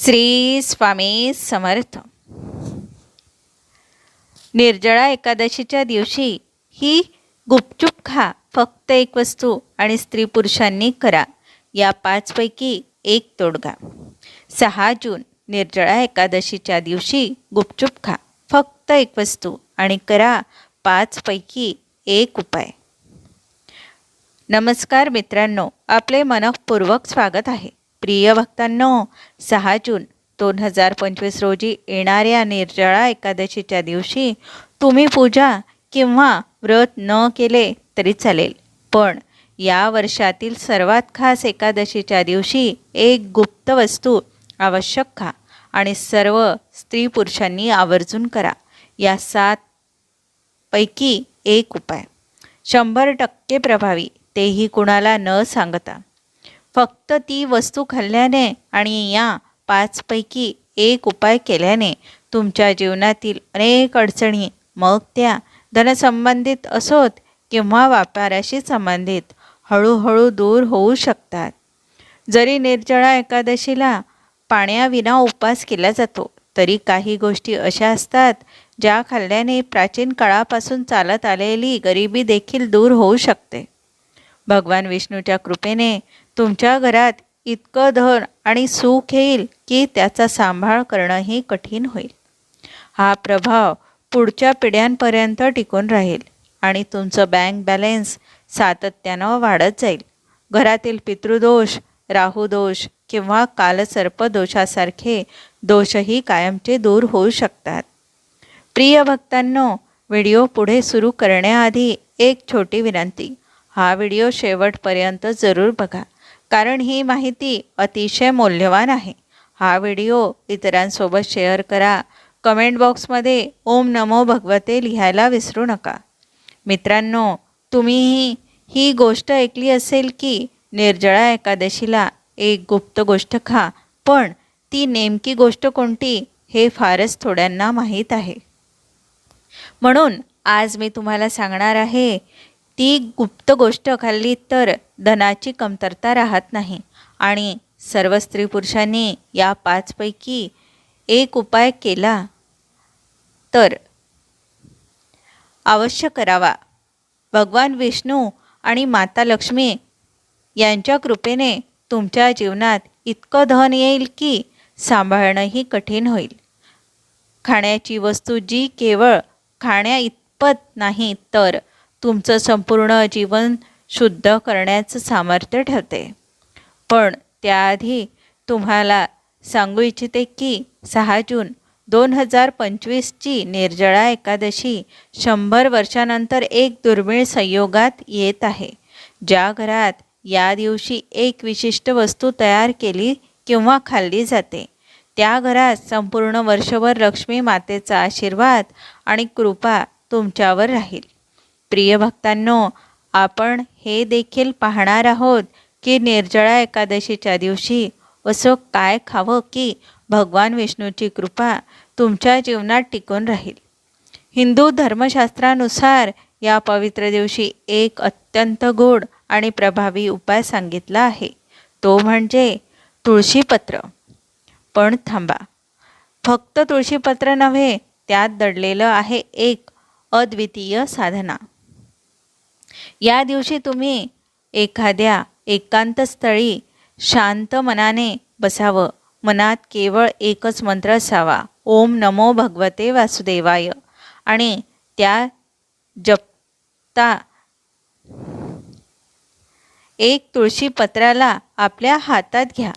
श्री स्वामी समर्थ. निर्जळा एकादशीच्या दिवशी ही गुपचूप खा फक्त एक वस्तू आणि स्त्री पुरुषांनी करा. या पाचपैकी एक तोडगा सहा जून निर्जळा एकादशीच्या दिवशी गुपचूप खा फक्त एक वस्तू आणि करा पाचपैकी एक उपाय. नमस्कार मित्रांनो आपले मनःपूर्वक स्वागत आहे. प्रिय भक्तांनो सहा जून दोन हजार पंचवीस रोजी येणाऱ्या निर्जळा एकादशीच्या दिवशी तुम्ही पूजा किंवा व्रत न केले तरी चालेल. पण या वर्षातील सर्वात खास एकादशीच्या दिवशी एक गुप्त वस्तू आवश्यक खा आणि सर्व स्त्री पुरुषांनी आवर्जून करा. या सात पैकी एक उपाय. शंभर टक्के प्रभावी तेही कुणाला न सांगता. फक्त ती वस्तू खाल्ल्याने आणि या पाचपैकी एक उपाय केल्याने तुमच्या जीवनातील अनेक अडचणी मग त्या धनसंबंधित असोत किंवा व्यापाराशी संबंधित हळूहळू दूर होऊ शकतात. जरी निर्जळा एकादशीला पाण्याविना उपवास केला जातो तरी काही गोष्टी अशा असतात ज्या खाल्ल्याने प्राचीन काळापासून चालत आलेली गरिबी देखील दूर होऊ शकते. भगवान विष्णूच्या कृपेने तुमच्या घरात इतकं धन आणि सुख येईल की त्याचा सांभाळ करणंही कठीण होईल. हा प्रभाव पुढच्या पिढ्यांपर्यंत टिकून राहील आणि तुमचं बँक बॅलेन्स सातत्यानं वाढत जाईल. घरातील पितृदोष राहुदोष किंवा कालसर्पदोषासारखे दोषही कायमचे दूर होऊ शकतात. प्रिय भक्तांनो व्हिडिओ पुढे सुरू करण्याआधी एक छोटी विनंती. हा व्हिडिओ शेवटपर्यंत जरूर बघा. कारण ही माहिती अतिशय मौल्यवान आहे. हा व्हिडिओ इतरांसोबत शेअर करा. कमेंट बॉक्समध्ये ओम नमो भगवते लिहायला विसरू नका. मित्रांनो तुम्हीही ही गोष्ट ऐकली असेल की निर्जळा एकादशीला एक गुप्त गोष्ट खा पण ती नेमकी गोष्ट कोणती हे फारच थोड्यांना माहीत आहे. म्हणून आज मी तुम्हाला सांगणार आहे ती गुप्त गोष्ट खाल्ली तर धनाची कमतरता राहत नाही. आणि सर्व स्त्री पुरुषांनी या पाचपैकी एक उपाय केला तर अवश्य करावा. भगवान विष्णू आणि माता लक्ष्मी यांच्या कृपेने तुमच्या जीवनात इतकं धन येईल की सांभाळणंही कठीण होईल. खाण्याची वस्तू जी केवळ खाण्या इतपत नाही तर तुमचं संपूर्ण जीवन शुद्ध करण्याचं सामर्थ्य ठेवते पण त्याआधी तुम्हाला सांगू इच्छिते की सहा जून दोन हजार पंचवीसची निर्जळा एकादशी शंभर वर्षानंतर एक दुर्मिळ संयोगात येत आहे. ज्या घरात या दिवशी एक विशिष्ट वस्तू तयार केली किंवा खाल्ली जाते त्या घरात संपूर्ण वर्षभर लक्ष्मी मातेचा आशीर्वाद आणि कृपा तुमच्यावर राहील. प्रिय भक्तांनो आपण हे देखील पाहणार आहोत की निर्जळा एकादशीच्या दिवशी असं काय खावं की भगवान विष्णूची कृपा तुमच्या जीवनात टिकून राहील. हिंदू धर्मशास्त्रानुसार या पवित्र दिवशी एक अत्यंत गोड आणि प्रभावी उपाय सांगितला आहे. तो म्हणजे तुळशीपत्र पण थांबा. फक्त तुळशीपत्र नव्हे त्यात दडलेलं आहे एक अद्वितीय साधना. या दिवशी तुम्ही एखाद्या एकांत स्थळी शांत मनाने बसावं. मनात केवळ एकच मंत्र असावा. ओम नमो भगवते वासुदेवाय. आणि त्या जपता एक तुळशी पत्राला आपल्या हातात घ्या.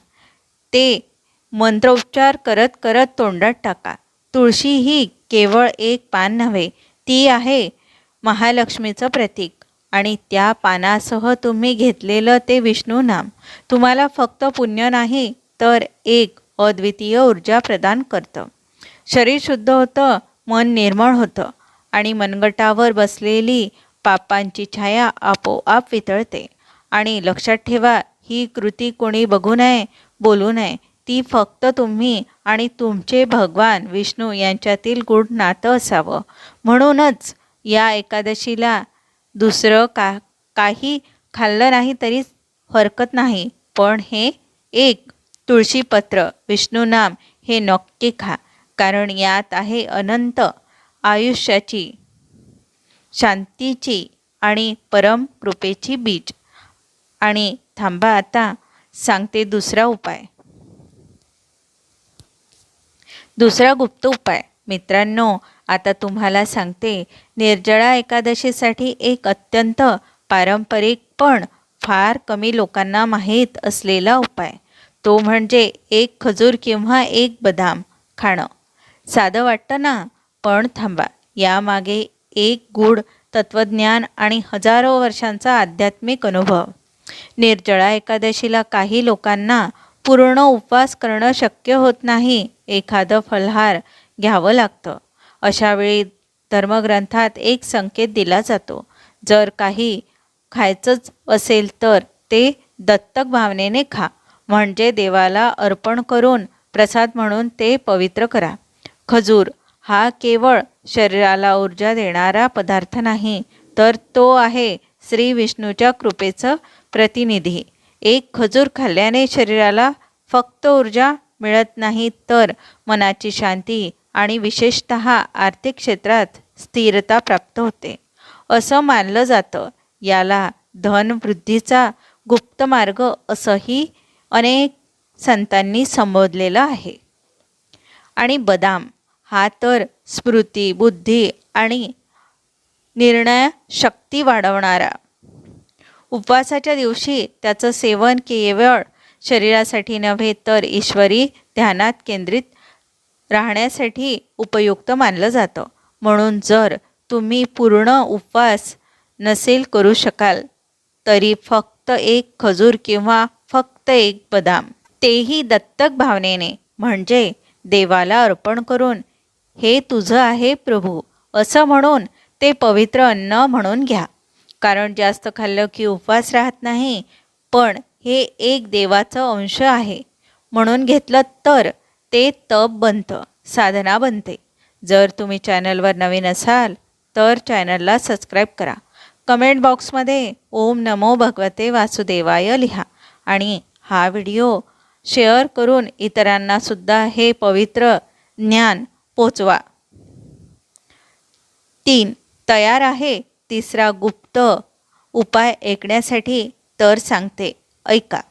ते मंत्रोच्चार करत करत तोंडात टाका. तुळशी ही केवळ एक पान नव्हे ती आहे महालक्ष्मीचं प्रतीक. आणि त्या पानासह तुम्ही घेतलेलं ते विष्णू नाम तुम्हाला फक्त पुण्य नाही तर एक अद्वितीय ऊर्जा प्रदान करतं. शरीर शुद्ध होतं मन निर्मळ होतं आणि मनगटावर बसलेली पापांची छाया आपोआप वितळते. आणि लक्षात ठेवा ही कृती कोणी बघू नये बोलू नये ती फक्त तुम्ही आणि तुमचे भगवान विष्णू यांच्यातील गूढ नातं असावं. म्हणूनच या एकादशीला दुसरं का काही खाल्लं नाही तरी हरकत नाही. पण हे एक तुळशीपत्र विष्णुनाम हे नक्की खा. कारण यात आहे अनंत आयुष्याची शांतीची आणि परम कृपेची बीज. आणि थांबा आता सांगते दुसरा उपाय. दुसरा गुप्त उपाय. मित्रांनो आता तुम्हाला सांगते निर्जळा एकादशीसाठी एक अत्यंत पारंपरिक पण फार कमी लोकांना माहीत असलेला उपाय. तो म्हणजे एक खजूर किंवा एक बदाम खाणं. साधं वाटतं ना? पण थांबा. यामागे एक गूढ तत्त्वज्ञान आणि हजारो वर्षांचा आध्यात्मिक अनुभव. निर्जळा एकादशीला काही लोकांना पूर्ण उपवास करणं शक्य होत नाही. एखादं फलहार घ्यावं लागतं. अशावेळी धर्मग्रंथात एक संकेत दिला जातो. जर काही खायचंच असेल तर ते दत्तक भावनेने खा. म्हणजे देवाला अर्पण करून प्रसाद म्हणून ते पवित्र करा. खजूर हा केवळ शरीराला ऊर्जा देणारा पदार्थ नाही तर तो आहे श्री विष्णूच्या कृपेचं प्रतिनिधी. एक खजूर खाल्ल्याने शरीराला फक्त ऊर्जा मिळत नाही तर मनाची शांती आणि विशेषत आर्थिक क्षेत्रात स्थिरता प्राप्त होते. असं मानलं जातं. याला धनवृद्धीचा गुप्त मार्ग असंही अनेक संतांनी संबोधलेलं आहे. आणि बदाम हा तर स्मृती बुद्धी आणि निर्णय शक्ती वाढवणारा. उपवासाच्या दिवशी त्याचं सेवन केवळ शरीरासाठी नव्हे तर ईश्वरी ध्यानात केंद्रित राहण्यासाठी उपयुक्त मानलं जातं. म्हणून जर तुम्ही पूर्ण उपवास नसेल करू शकाल तरी फक्त एक खजूर किंवा फक्त एक बदाम. तेही दत्तक भावनेने म्हणजे देवाला अर्पण करून हे तुझं आहे प्रभू असं म्हणून ते पवित्र अन्न म्हणून घ्या. कारण जास्त खाल्लं की उपवास राहत नाही पण हे एक देवाचं अंश आहे. म्हणून घेतलं तर ते तप बनतं साधना बनते. जर तुम्ही चॅनलवर नवीन असाल तर चॅनलला सबस्क्राईब करा. कमेंट बॉक्समध्ये ओम नमो भगवते वासुदेवाय लिहा आणि हा व्हिडिओ शेअर करून इतरांनासुद्धा हे पवित्र ज्ञान पोचवा. तीन तयार आहे. तिसरा गुप्त उपाय ऐकण्यासाठी तर सांगते. ऐका.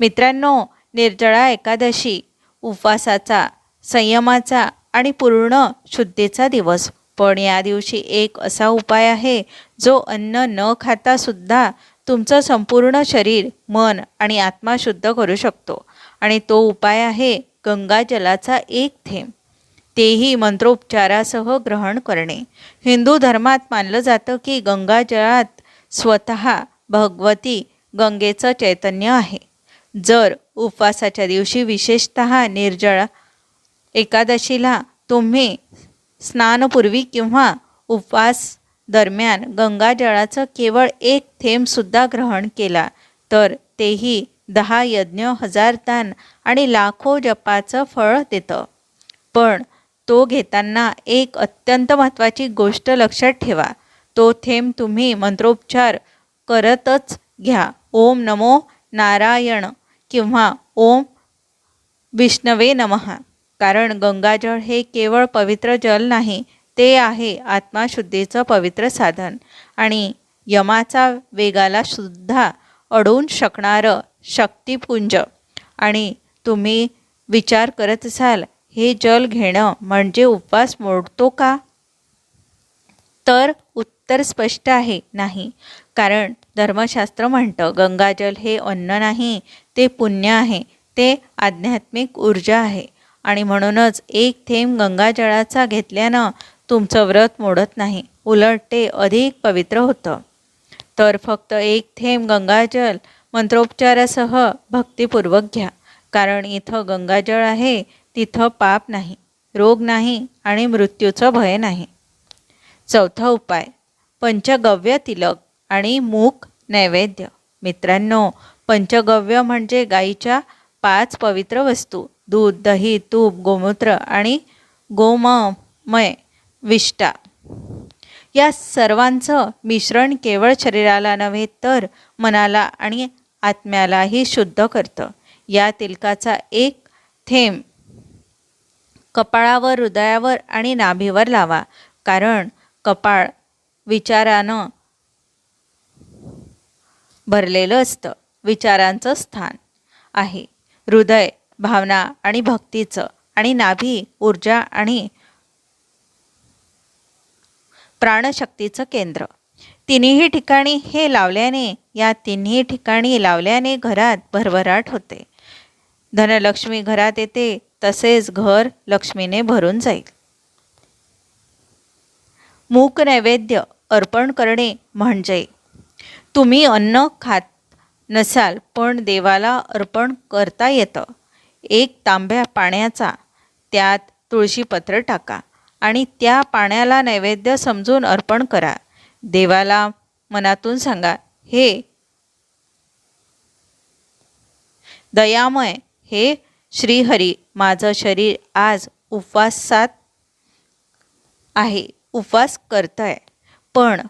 मित्रांनो निर्जळा एकादशी उपवासाचा संयमाचा आणि पूर्ण शुद्धीचा दिवस. पण या दिवशी एक असा उपाय आहे जो अन्न न खाता सुद्धा तुमचं संपूर्ण शरीर मन आणि आत्मा शुद्ध करू शकतो. आणि तो उपाय आहे गंगाजलाचा एक थेंब. तेही मंत्रोपचारासह ग्रहण करणे. हिंदू धर्मात मानलं जातं की गंगाजळात स्वतः भगवती गंगेचं चैतन्य आहे. जर उपवासाच्या दिवशी विशेषत निर्जळ एकादशीला तुम्ही स्नानपूर्वी किंवा उपवास दरम्यान गंगाजळाचं केवळ एक थेंबसुद्धा ग्रहण केला तर तेही दहा यज्ञ हजार दान आणि लाखो जपाचं फळ देतं. पण तो घेताना एक अत्यंत महत्त्वाची गोष्ट लक्षात ठेवा. तो थेंब तुम्ही मंत्रोपचार करतच घ्या. ओम नमो नारायण. किंवा ओम विष्णवे नमहा कारण गंगाजळ हे केवळ पवित्र जल नाही ते आहे आत्माशुद्धीचं पवित्र साधन. आणि यमाचा वेगाला सुद्धा अडवून शकणारं शक्तिपुंज. आणि तुम्ही विचार करत असाल हे जल घेणं म्हणजे उपवास मोडतो का? तर उत्तर स्पष्ट आहे नाही. कारण धर्मशास्त्र म्हणतं गंगाजल हे अन्न नाही ते पुण्य आहे ते आध्यात्मिक ऊर्जा आहे. आणि म्हणूनच एक थेंब गंगाजळाचा घेतल्यानं तुमचं व्रत मोडत नाही उलट ते अधिक पवित्र होतं. तर फक्त एक थेंब गंगाजल मंत्रोपचारासह भक्तिपूर्वक घ्या कारण इथं गंगाजळ आहे तिथं पाप नाही रोग नाही आणि मृत्यूचं भय नाही. चौथा उपाय पंचगव्य तिलक आणि मूक नैवेद्य. मित्रांनो पंचगव्य म्हणजे गाईच्या पाच पवित्र वस्तू. दूध दही तूप गोमूत्र आणि गोममय विष्टा या सर्वांचं मिश्रण केवळ शरीराला नव्हे तर मनाला आणि आत्म्यालाही शुद्ध करतं. या तिलकाचा एक थेंब कपाळावर हृदयावर आणि नाभीवर लावा. कारण कपाळ विचारानं भरलेलं असतं. विचारांचं स्थान आहे. हृदय भावना आणि भक्तीचं आणि नाभी ऊर्जा आणि प्राणशक्तीचं केंद्र. तिन्ही ठिकाणी हे लावल्याने या तिन्ही ठिकाणी लावल्याने घरात भरभराट होते. धनलक्ष्मी घरात येते तसेच घर लक्ष्मीने भरून जाईल. मूक नैवेद्य अर्पण करणे म्हणजे तुम्ही अन्न खात नसाल पण देवाला अर्पण करता येतं. एक तांब्या पाण्याचा त्यात तुळशीपत्र टाका आणि त्या पाण्याला नैवेद्य समजून अर्पण करा. देवाला मनातून सांगा हे दयामय हे श्रीहरी माझं शरीर आज उपवासात आहे उपवास करतंय. पण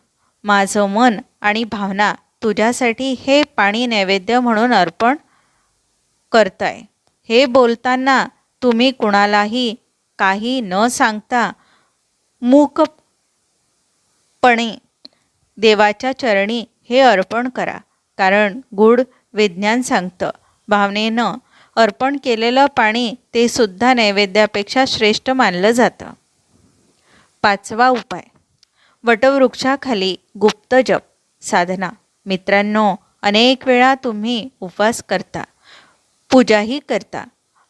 माझं मन आणि भावना तुझ्यासाठी हे पाणी नैवेद्य म्हणून अर्पण करताय. हे बोलताना तुम्ही कुणालाही काही न सांगता मूकपणे देवाच्या चरणी हे अर्पण करा. कारण गुढ विज्ञान सांगतं भावनेनं अर्पण केलेलं पाणी ते सुद्धा नैवेद्यापेक्षा श्रेष्ठ मानलं जातं. पाचवा उपाय. वटवृक्षाखाली गुप्त जप साधना. मित्रांनो अनेक वेळा तुम्ही उपवास करता पूजाही करता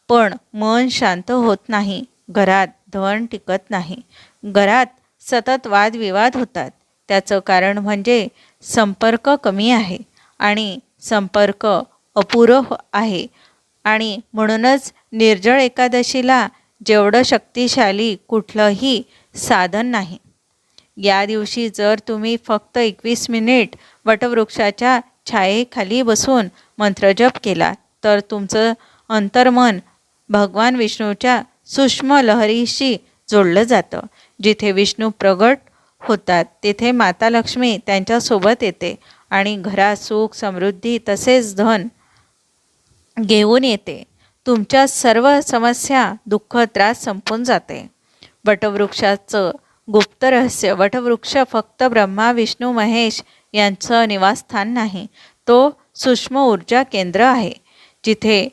पण मन शांत होत नाही घरात धन टिकत नाही. घरात सतत वादविवाद होतात. त्याचं कारण म्हणजे संपर्क कमी आहे आणि संपर्क अपुरं आहे आणि म्हणूनच निर्जळ एकादशीला जेवढं शक्तिशाली कुठलंही साधन नाही. या दिवशी जर तुम्ही फक्त एकवीस मिनिट वटवृक्षाच्या छायेखाली बसून मंत्रजप केला तर तुमचं अंतर्मन भगवान विष्णूच्या सूक्ष्म लहरीशी जोडलं जातं. जिथे विष्णू प्रगट होतात तिथे माता लक्ष्मी त्यांच्यासोबत येते आणि घरात सुख समृद्धी तसेच धन घेऊन येते. तुमच्या सर्व समस्या दुःख त्रास संपून जाते. वटवृक्षाचं गुप्त रहस्य वटवृक्ष फक्त ब्रह्मा विष्णू महेश यांचं निवासस्थान नाही. तो सूक्ष्म ऊर्जा केंद्र आहे जिथे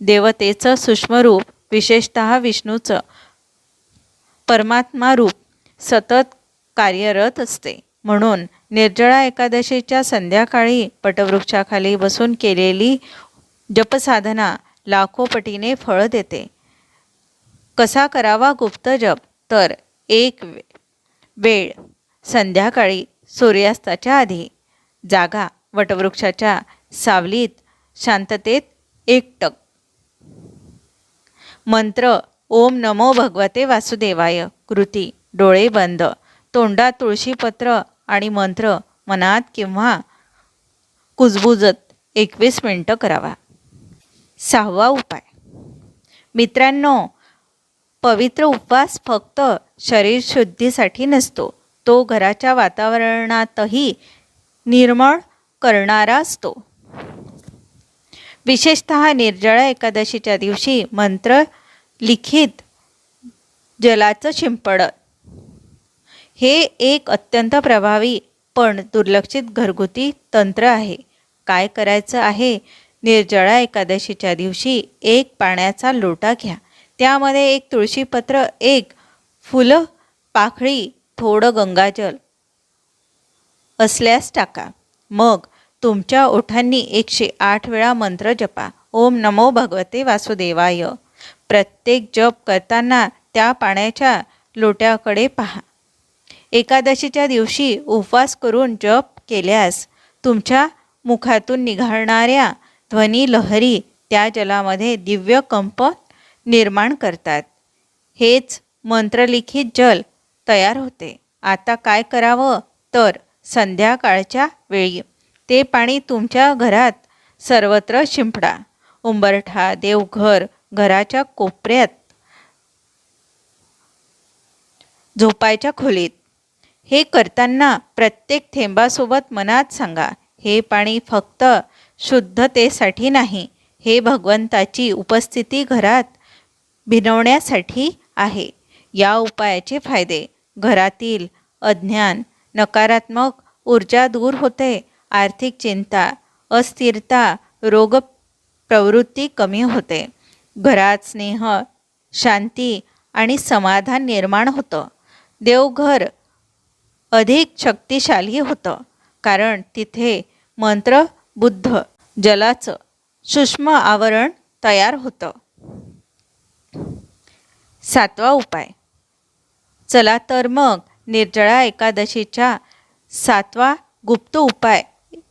देवतेचं सूक्ष्मरूप विशेषत विष्णूचं परमात्मा रूप सतत कार्यरत असते. म्हणून निर्जळा एकादशीच्या संध्याकाळी पटवृक्षाखाली बसून केलेली जपसाधना लाखो पटीने फळ देते. कसा करावा गुप्त जप? तर एक वेळ संध्याकाळी सूर्यास्ताच्या आधी जागा वटवृक्षाच्या सावलीत शांततेत एकटक. मंत्र ओम नमो भगवते वासुदेवाय. कृती डोळे बंद. तोंडात तुळशीपत्र आणि मंत्र मनात किंवा कुजबुजत एकवीस मिनटं करावा. सहावा उपाय. मित्रांनो पवित्र उपवास फक्त शरीर शुद्धीसाठी नसतो. तो घराच्या वातावरणातही निर्मळ करणारा असतो. विशेषत निर्जळा एकादशीच्या दिवशी मंत्र लिखित जलाचं शिंपड. हे एक अत्यंत प्रभावी पण दुर्लक्षित घरगुती तंत्र आहे. काय करायचं आहे? निर्जळा एकादशीच्या दिवशी एक पाण्याचा लोटा घ्या. त्यामध्ये एक तुळशीपत्र एक फुलं पाखळी थोडं गंगाजल असल्यास टाका. मग तुमच्या ओठांनी एकशे आठ वेळा मंत्र जपा. ओम नमो भगवते वासुदेवाय. प्रत्येक जप करताना त्या पाण्याच्या लोट्याकडे पहा. एकादशीच्या दिवशी उपवास करून जप केल्यास तुमच्या मुखातून निघाळणाऱ्या ध्वनी लहरी त्या जलामध्ये दिव्य कंप निर्माण करतात. हेच मंत्रलिखित जल तयार होते. आता काय करावं? तर संध्याकाळच्या वेळी ते पाणी तुमच्या घरात सर्वत्र शिंपडा. उंबरठा देवघर घराच्या कोपऱ्यात झोपायच्या खोलीत. हे करताना प्रत्येक थेंबासोबत मनात सांगा हे पाणी फक्त शुद्धतेसाठी नाही हे भगवंताची उपस्थिती घरात भिनवण्यासाठी आहे. या उपायाचे फायदे. घरातील अज्ञान नकारात्मक ऊर्जा दूर होते. आर्थिक चिंता अस्थिरता रोग प्रवृत्ती कमी होते. घरात स्नेह शांती आणि समाधान निर्माण होतं. देवघर अधिक शक्तिशाली होतं. कारण तिथे मंत्र बुद्ध जलाचं सूक्ष्म आवरण तयार होतं. सातवा उपाय. चला तर मग निर्जळा एकादशीच्या सातवा गुप्त उपाय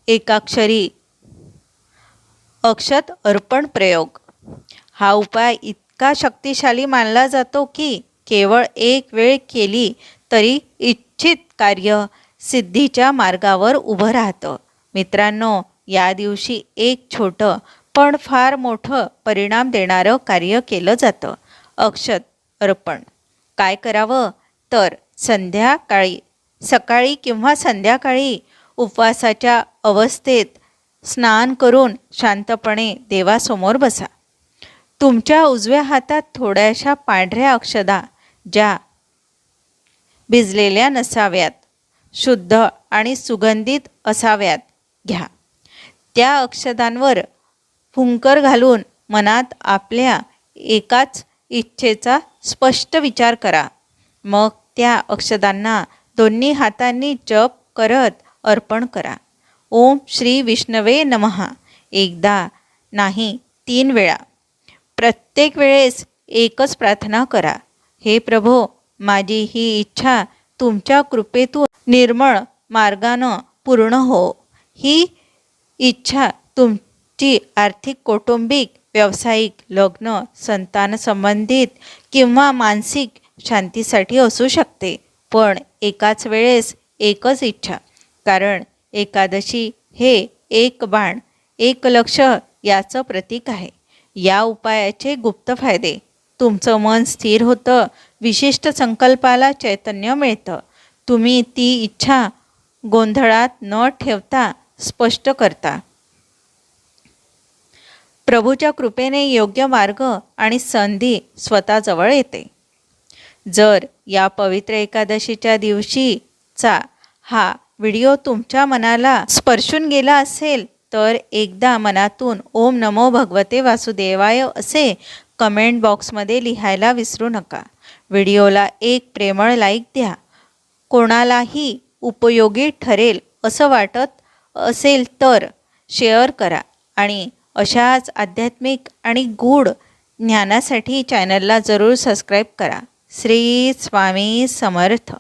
एकाक्षरी. अक्षत अर्पण प्रयोग. हा उपाय इतका शक्तिशाली मानला जातो की केवळ एक वेळ केली तरी इच्छित कार्य सिद्धीच्या मार्गावर उभं राहतं. मित्रांनो या दिवशी एक छोटं पण फार मोठं परिणाम देणारं कार्य केलं जातं. अक्षत अर्पण. काय करावं? तर संध्याकाळी सकाळी किंवा संध्याकाळी उपवासाच्या अवस्थेत स्नान करून शांतपणे देवासमोर बसा. तुमच्या उजव्या हातात थोड्याशा पांढऱ्या अक्षदा ज्या भिजलेल्या नसाव्यात शुद्ध आणि सुगंधित असाव्यात घ्या. त्या अक्षदांवर फुंकर घालून मनात आपल्या एकाच इच्छेचा स्पष्ट विचार करा. मग त्या अक्षदांना दोन्ही हातांनी जप करत अर्पण करा. ओम श्री विष्णवे नमहा एकदा नाही तीन वेळा. प्रत्येक वेळेस एकच प्रार्थना करा. हे प्रभो माझी ही इच्छा तुमच्या कृपेतून निर्मळ मार्गानं पूर्ण हो. ही इच्छा तुमची आर्थिक कौटुंबिक व्यावसायिक लग्न संतान संबंधित किंवा मानसिक शांतीसाठी असू शकते पण एकाच वेळेस एकच इच्छा. कारण एकादशी हे एक बाण एक लक्ष याचं प्रतीक आहे. या उपायाचे गुप्त फायदे. तुमचं मन स्थिर होतं विशिष्ट संकल्पाला चैतन्य मिळतं. तुम्ही ती इच्छा गोंधळात न ठेवता स्पष्ट करता. प्रभूच्या कृपेने योग्य मार्ग आणि संधी स्वतःजवळ येते. जर या पवित्र एकादशीच्या दिवशीचा हा व्हिडिओ तुमच्या मनाला स्पर्शून गेला असेल तर एकदा मनातून ओम नमो भगवते वासुदेवाय असे कमेंट बॉक्समध्ये लिहायला विसरू नका. व्हिडिओला एक प्रेमळ लाईक द्या. कोणालाही उपयोगी ठरेल असं वाटत असेल तर शेअर करा आणि अशाच आध्यात्मिक आणि गूढ ज्ञानासाठी चॅनलला जरूर सबस्क्राईब करा. श्री स्वामी समर्थ.